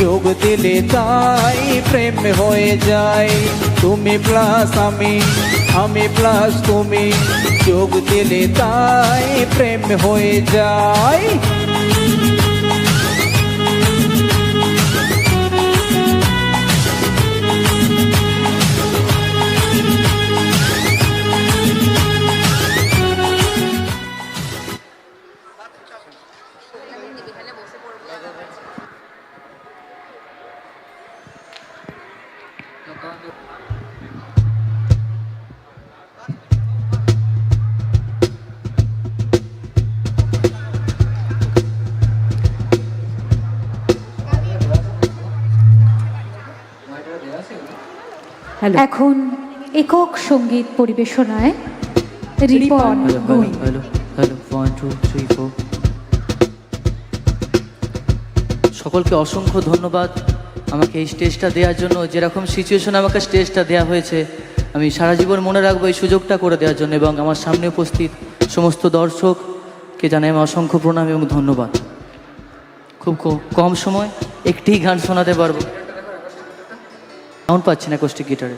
যোগ দিলে তাই প্রেম হয়ে যায়। তুমি প্লাস আমি আমি প্লাস তুমি। যোগ দিলে তাই প্রেম হয়ে যায়। এখন একক সংগীত পরিবেশনায় রিপন সকলকে অসংখ্য ধন্যবাদ। আমাকে এই স্টেজটা দেওয়ার জন্য, যেরকম সিচুয়েশন আমাকে স্টেজটা দেওয়া হয়েছে, আমি সারা জীবন মনে রাখব এই সুযোগটা করে দেওয়ার জন্য এবং আমার সামনে উপস্থিত সমস্ত দর্শককে জানাই আমি অসংখ্য প্রণাম এবং ধন্যবাদ। খুব কম সময় একটি গান শোনাতে পারব। সাউন্ড পাচ্ছি না acoustic গিটারে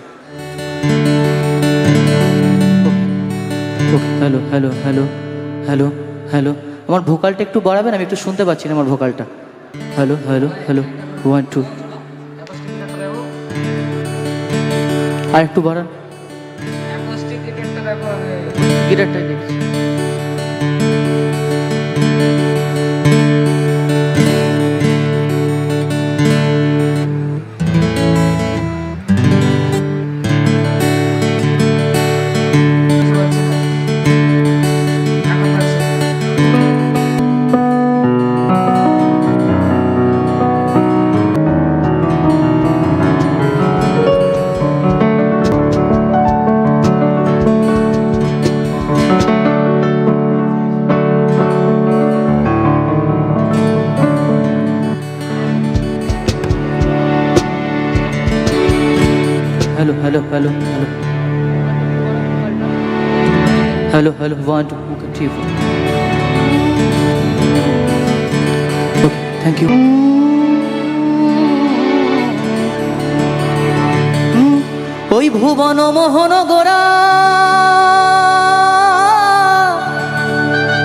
hello hello hello hello hello আমার ভোকালটা একটু বাড়াবেন, আমি একটু শুনতে পাচ্ছি না আমার ভোকালটা hello hello hello one two আর একটু বাড়ান। গিটারটাই দেখছি hello hello hello hello hello hello one two three four thank you ওই ভুবন মোহন গোরা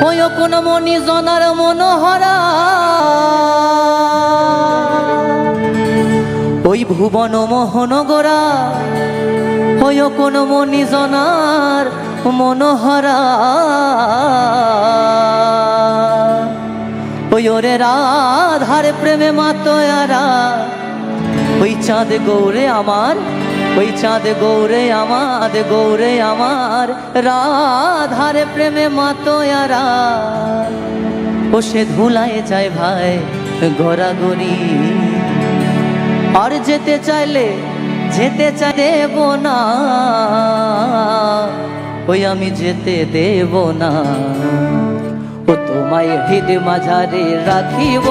ওই কোন মনি জনার মনোহরা। ওই ভুবন মোহন গোরা ওই কোন মনি জনার মনোহরা। ওই ওরে রাধার প্রেমে মাতয়ারা। ওই চাঁদ গৌরে আমার, ওই চাঁদ গৌরে আমার গৌরে আমার রাধার প্রেমে মাতয়ারা। ও সে ধুলায় যায় ভাই গড়াগড়ি। আর যেতে চাইলে, যেতে চাই দেব না। ওই আমি যেতে দেব না। ও তোমায় হৃদ মাঝারে রাখিব,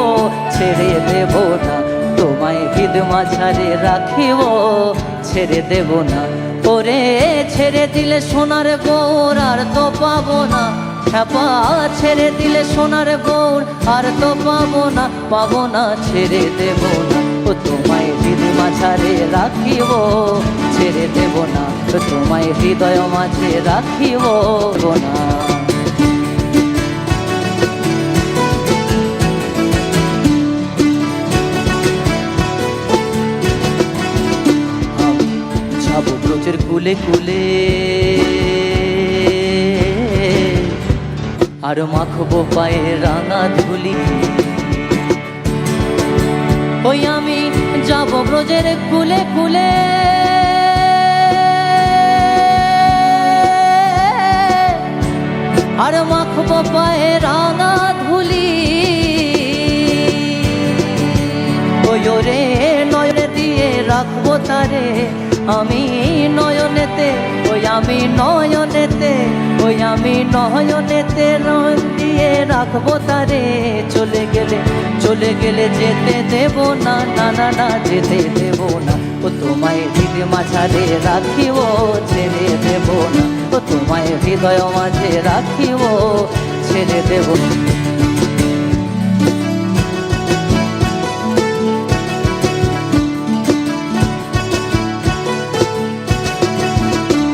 ছেড়ে দেব না। তোমায় হৃদ মাঝারে রাখিব, ছেড়ে দেব না। ওরে ছেড়ে দিলে সোনার গৌর আর তো পাবো না। ছেড়ে দিলে সোনার গৌর আর তো পাবো না। পাবো না, ছেড়ে দেব না। তোমায় হৃদ মাঝারে রাখিব, ছেড়ে দেব না। তোমায় হৃদয় মাঝে রাখিব না। কুলে কুলে। আর মাখবো পায়ে রাঙা ধুলি। ওই আমি যাব ব্রজের কুলে কুলে। আর মাখবো পায়ে রাঙা ধুলি। রে নয়নে দিয়ে রাখব তারে। আমি নয়নেতে আমি নয়নেতে, ওই আমি নয়নেতে রং দিয়ে রাখব তারে। চলে গেলে চলে গেলে যেতে দেব না না না না, যেতে দেব না। ও তোমায় হৃদ মাঝারে রাখিব, ছেড়ে দেব না। ও তোমায় হৃদয় মাঝে রাখিব, ছেড়ে দেব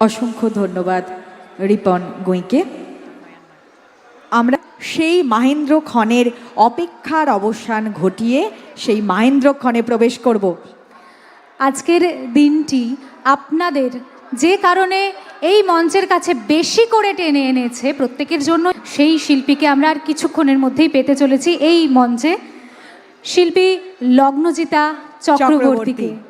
অসংখ্য ধন্যবাদ রিপন গুঁইকে। আমরা সেই মাহেন্দ্র ক্ষণের অপেক্ষার অবসান ঘটিয়ে সেই মাহেন্দ্র ক্ষণে প্রবেশ করব। আজকের দিনটি আপনাদের যে কারণে এই মঞ্চের কাছে বেশি করে টেনে এনেছে প্রত্যেকের জন্য, সেই শিল্পীকে আমরা আর কিছুক্ষণের মধ্যেই পেতে চলেছি এই মঞ্চে। শিল্পী লগ্নজিতা চক্রবর্তীকে। চক্রবর্তী।